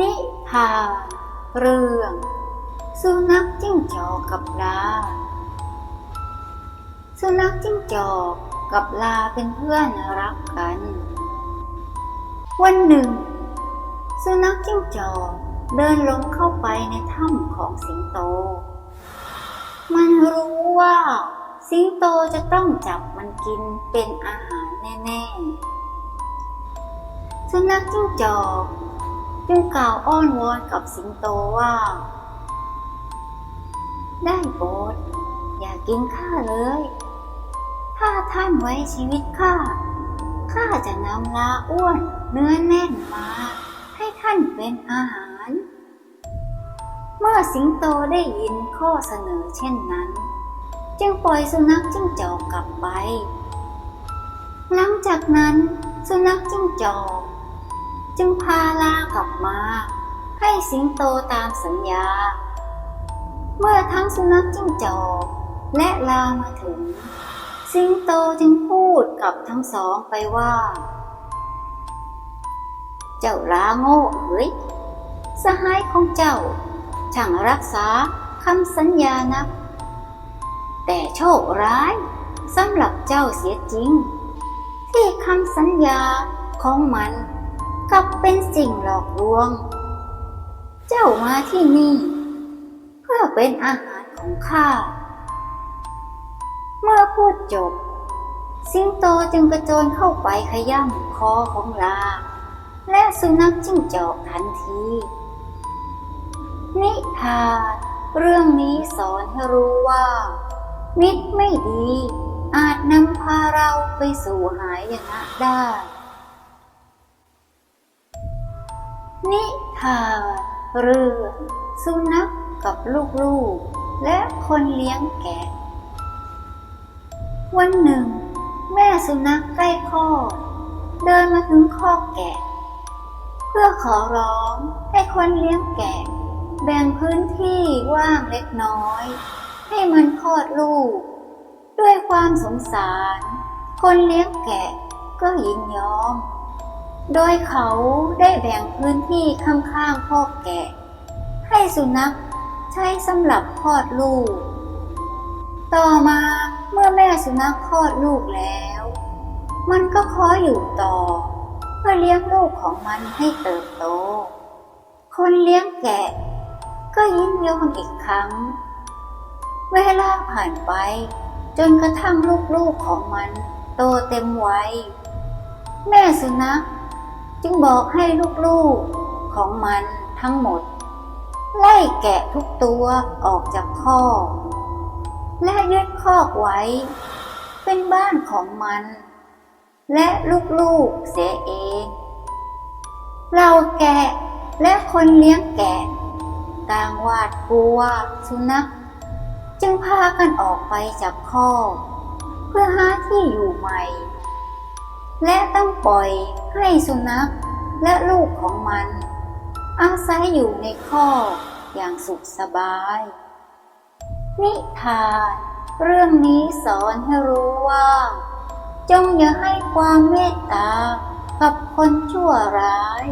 นิทานเรื่อง สุนัขจิ้งจอกกับลา สุนัขจิ้งจอกกับลาเป็นเพื่อนรักกัน วันหนึ่ง สุนัขจิ้งจอกเดินลงเข้าไปในถ้ำของสิงโต มันรู้ว่า สิงโตจะต้องจับมันกินเป็นอาหารแน่ ๆ สุนัขจิ้งจอก จึงกล่าวอ้อนวอนกับสิงโตว่า ได้โปรดอย่ากินข้าเลย ถ้าท่านไว้ชีวิตข้า ข้าจะนำลาอ้วนเนื้อแน่นมา ให้ท่านเป็นอาหาร เมื่อสิงโตได้ยินข้อเสนอเช่นนั้น จึงปล่อยสุนัขจิ้งจอกกลับไป หลังจากนั้นสุนัขจิ้งจอก ลับมาให้สิงโตตามสัญญา เมื่อทั้งสุนัขจิ้งจอกและลามาถึง สิงโตจึงพูดกับทั้งสองไปว่า เจ้าลาโง่เอ๋ยสหายของเจ้า ช่างรักษาคำสัญญานักแต่โชคร้ายสำหรับเจ้าเสียจริง ที่คำสัญญาของมัน กลับเป็นสิ่งหลอกลวง เจ้ามาที่นี่ เพื่อเป็นอาหารของข้า เมื่อพูดจบ สิงโตจึงกระโจนเข้าไปขย่ำคอของลา และสุนัขจิ้งจอกทันที นิทานเรื่องนี้สอนให้รู้ว่า มิตรไม่ดี อาจนำพาเราไปสู่หายนะได้ ทาเรือสุนัขกับลูกๆ และคนเลี้ยงแกะ วันหนึ่ง แม่สุนัขใกล้คอดเดินมาถึงคอกแกะ เพื่อขอร้องให้คนเลี้ยงแกะ แบ่งพื้นที่ว่างเล็กน้อย ให้มันคลอดลูก ด้วยความสงสาร คนเลี้ยงแกะก็ยินยอม โดยเขาได้แบ่งพื้นที่ข้างๆคอกแกะ ให้สุนัขใช้สำหรับคลอดลูก ต่อมาเมื่อแม่สุนัขคลอดลูกแล้ว มันก็ขออยู่ต่อ เพื่อเลี้ยงลูกของมันให้เติบโต คนเลี้ยงแกะ ก็ยินยอมอีกครั้ง เวลาผ่านไป จนกระทั่งลูกๆของมัน โตเต็มวัยแม่สุนัข จึงบอกให้ลูกๆของมันทั้งหมด ไล่แกะทุกตัวออกจากคอกและยึดคอกไว้ เป็นบ้านของมัน และลูกๆเสียเองเราแกะและคนเลี้ยงแกะต่างหวาดกลัวสุนัขจึงพากันออกไปจากคอกเพื่อหาที่อยู่ใหม่ และต้องปล่อยให้สุนัขและลูกของมัน อาศัยอยู่ในข้ออย่างสุขสบาย นิทานเรื่องนี้สอนให้รู้ว่า จงอย่าให้ความเมตตากับคนชั่วร้าย